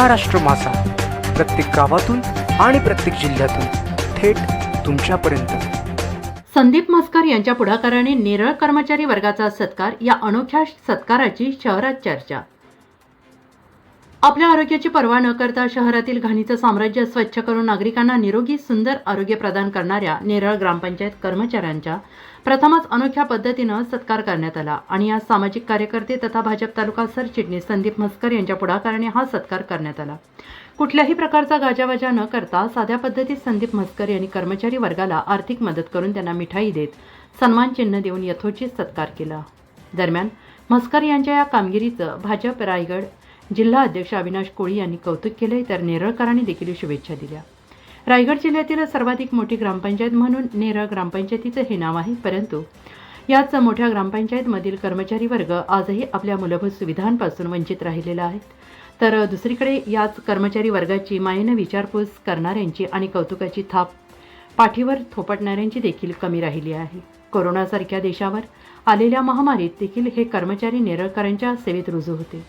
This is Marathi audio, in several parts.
महाराष्ट्र मासा. प्रत्येक गावातून आणि प्रत्येक जिल्ह्यातून थेट तुमच्यापर्यंत. संदीप मस्कर यांच्या पुढाकाराने नेरळ कर्मचारी वर्गाचा सत्कार या अनोख्या सत्काराची शहरात चर्चा. आपल्या आरोग्याची पर्वा न करता शहरातील घाणीचं साम्राज्य स्वच्छ करून नागरिकांना निरोगी सुंदर आरोग्य प्रदान करणाऱ्या नेरळ ग्रामपंचायत कर्मचाऱ्यांच्या प्रथमच अनोख्या पद्धतीनं सत्कार करण्यात आला. आणि आज सामाजिक कार्यकर्ते तथा भाजप तालुका सरचिटणीस संदीप म्हस्कर यांच्या पुढाकाराने हा सत्कार करण्यात आला. कुठल्याही प्रकारचा गाजावाजा न करता साध्या पद्धतीत संदीप म्हस्कर यांनी कर्मचारी वर्गाला आर्थिक मदत करून त्यांना मिठाई देत सन्मान चिन्ह देऊन यथोचित सत्कार केला. दरम्यान म्हस्कर यांच्या या कामगिरीचं भाजप रायगड जिल्हा अध्यक्ष अविनाश कोळी यांनी कौतुक केले तर नेरळकरांनी देखील शुभेच्छा दिल्या. रायगड जिल्ह्यातील सर्वाधिक मोठी ग्रामपंचायत म्हणून नेरळ ग्रामपंचायतीचं हे नाव आहे परंतु याच मोठ्या ग्रामपंचायतमधील कर्मचारी वर्ग आजही आपल्या मूलभूत सुविधांपासून वंचित राहिलेला आहे. तर दुसरीकडे याच कर्मचारी वर्गाची मायेनं विचारपूस करणाऱ्यांची आणि कौतुकाची थाप पाठीवर थोपटणाऱ्यांची देखील कमी राहिली आहे. कोरोनासारख्या देशावर आलेल्या महामारीत देखील हे कर्मचारी नेरळकरांच्या सेवेत रुजू होते.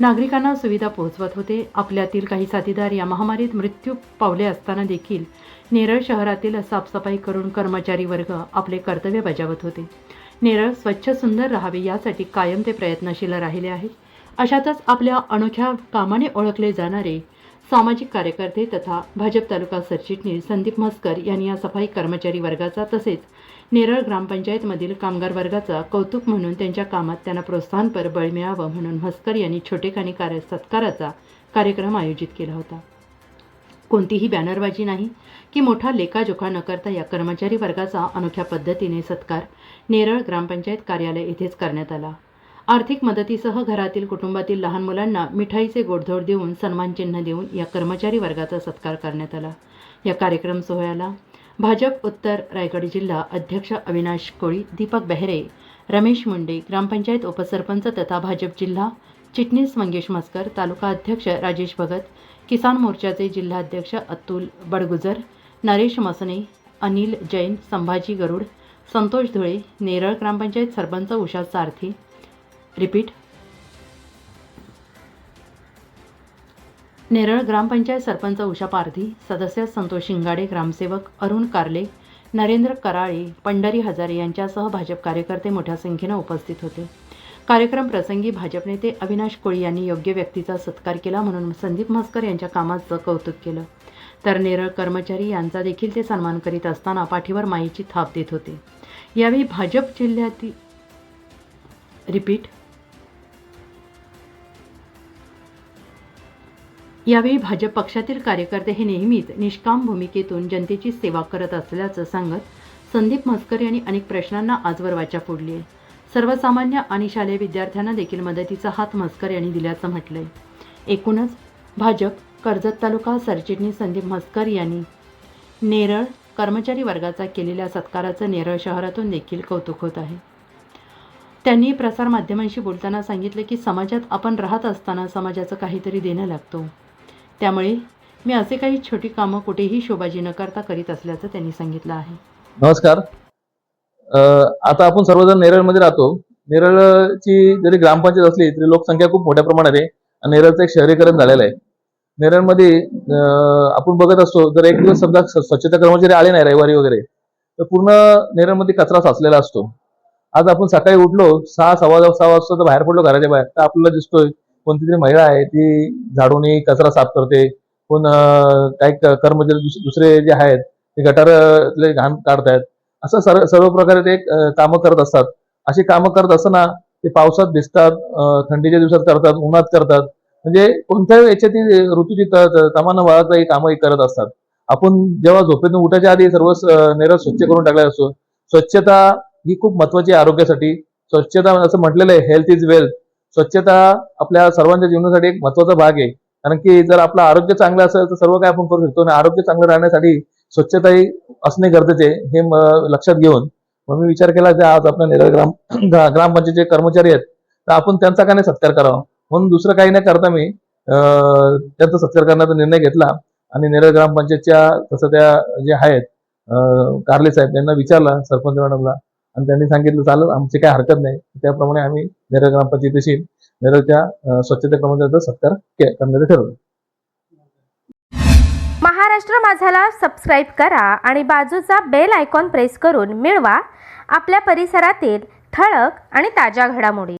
नागरिकांना सुविधा पोहोचवत होते. आपल्यातील काही साथीदार या महामारीत मृत्यू पावले असताना देखील नेरळ शहरातील साफसफाई करून कर्मचारी वर्ग आपले कर्तव्य बजावत होते. नेरळ स्वच्छ सुंदर राहावे यासाठी कायम ते प्रयत्नशील राहिले आहेत. अशातच आपल्या अनोख्या कामाने ओळखले जाणारे सामाजिक कार्यकर्ते तथा भाजप तालुका सरचिटणीस संदीप म्हस्कर यांनी या सफाई कर्मचारी वर्गाचा तसेच नेरळ ग्रामपंचायतमधील कामगार वर्गाचा कौतुक म्हणून त्यांच्या कामात त्यांना प्रोत्साहनपर बळ मिळावं म्हणून म्हस्कर यांनी छोटेखानी कार्य सत्काराचा कार्यक्रम आयोजित केला होता. कोणतीही बॅनरबाजी नाही की मोठा लेखाजोखा न करता या कर्मचारी वर्गाचा अनोख्या पद्धतीने सत्कार नेरळ ग्रामपंचायत कार्यालय येथेच करण्यात आला. आर्थिक मदतीसह घरातील कुटुंबातील लहान मुलांना मिठाईचे गोडधोड देऊन सन्मानचिन्ह देऊन या कर्मचारी वर्गाचा सत्कार करण्यात आला. या कार्यक्रम सोहळ्याला भाजप उत्तर रायगड जिल्हा अध्यक्ष अविनाश कोळी दीपक बेहरे रमेश मुंडे ग्रामपंचायत उपसरपंच तथा भाजप जिल्हा चिटणीस मंगेश मस्कर तालुका अध्यक्ष राजेश भगत किसान मोर्चाचे जिल्हाध्यक्ष अतुल बडगुजर नरेश मसने अनिल जैन संभाजी गरुड संतोष धुळे नेरळ ग्रामपंचायत सरपंच उषा सारथी रिपीट नेरळ ग्रामपंचायत सरपंच उषा पारधी सदस्य संतोष शिंगाडे ग्रामसेवक अरुण कारले नरेंद्र कराळे पंढरी हजारे यांच्यासह भाजप कार्यकर्ते मोठ्या संख्येनं उपस्थित होते. कार्यक्रम प्रसंगी भाजप नेते अविनाश कोळी यांनी योग्य व्यक्तीचा सत्कार केला म्हणून संदीप म्हस्कर यांच्या कामाचं कौतुक केलं. तर नेरळ कर्मचारी यांचा देखील ते सन्मान करीत असताना पाठीवर माईची थाप देत होते. यावेळी भाजप जिल्ह्यातील रिपीट यावेळी भाजप पक्षातील कार्यकर्ते हे नेहमीच निष्काम भूमिकेतून जनतेची सेवा करत असल्याचं सांगत संदीप म्हस्कर यांनी अनेक प्रश्नांना आजवर वाचा फोडली. आहे सर्वसामान्य आणि शालेय विद्यार्थ्यांना देखील मदतीचा हात म्हस्कर यांनी दिल्याचं म्हटलंय. एकूणच भाजप कर्जत तालुका सरचिटणीस संदीप म्हस्कर यांनी नेरळ कर्मचारी वर्गाचा केलेल्या सत्काराचं नेरळ शहरातून देखील कौतुक होत आहे. त्यांनी प्रसारमाध्यमांशी बोलताना सांगितलं की समाजात आपण राहत असताना समाजाचं काहीतरी देणं लागतो. त्यामुळे मी असे काही छोटी कामं कुठेही शोभाजी न करता करीत असल्याचं त्यांनी सांगितलं आहे. नमस्कार. आता आपण सर्वजण नेरळमध्ये राहतो. नेरळची जरी ग्रामपंचायत असली तरी लोकसंख्या खूप मोठ्या प्रमाणात आहे आणि नेरळचं एक शहरीकरण झालेलं आहे. नेरळमध्ये आपण बघत असतो जर एक दिवस समजा स्वच्छता कर्मचारी आले नाही रविवारी वगैरे तर पूर्ण नेरळमध्ये कचरा साचलेला असतो. आज आपण सकाळी उठलो सहा सव्वा सहा वाजता तर बाहेर पडलो घराच्या बाहेर तर आपल्याला दिसतोय कोणती तरी महिला आहे ती झाडूने कचरा साफ करते. कोण काही कर्मचारी दुस- दुसरे जे आहेत ते गटारातले घाण काढतायत. असं सर्व सर्व प्रकारे ते कामं करत असतात. अशी कामं करत असताना ते पावसात भिजतात थंडीच्या दिवसात करतात उन्हात करतात. म्हणजे कोणत्याही याच्याती ऋतूची त- त- तमानं वाळत ही कामं करत असतात. आपण जेव्हा झोपेतून उठायच्या आधी सर्व नेरळ स्वच्छ करून टाकलेला असतो. स्वच्छता ही खूप महत्वाची आहे आरोग्यासाठी. स्वच्छता असं म्हटलेलं आहे हेल्थ इज वेल्थ स्वच्छता आपल्या सर्वांच्या जीवनासाठी एक महत्त्वाचा भाग आहे. कारण की जर आपलं आरोग्य चांगलं असेल तर सर्व काय आपण करू शकतो. आणि आरोग्य चांगलं राहण्यासाठी स्वच्छताही असणे गरजेचे आहे, हे लक्षात घेऊन. मग मी विचार केला की आज आपल्या नेरळ ग्राम ग्रामपंचायतचे कर्मचारी आहेत तर आपण त्यांचा का नाही सत्कार करावा? म्हणून दुसरं काही न करता मी त्यांचा सत्कार करण्याचा निर्णय घेतला. आणि नेरळ ग्रामपंचायतच्या तसं त्या जे आहेत कारले साहेब त्यांना विचारला सरपंच मॅडमला आणि त्यांनी सांगितलं चालू आमची काय हरकत नाही. त्याप्रमाणे आम्ही नेरळ ग्रामपंचायतीशी नेरळच्या स्वच्छता कर्मचाऱ्याचा सत्कार करण्याचं ठरवलं. महाराष्ट्र माझाला सबस्क्राईब करा आणि बाजूचा बेल आयकॉन प्रेस करून मिळवा. आपल्या परिसरातील ठळक आणि ताज्या घडामोडी.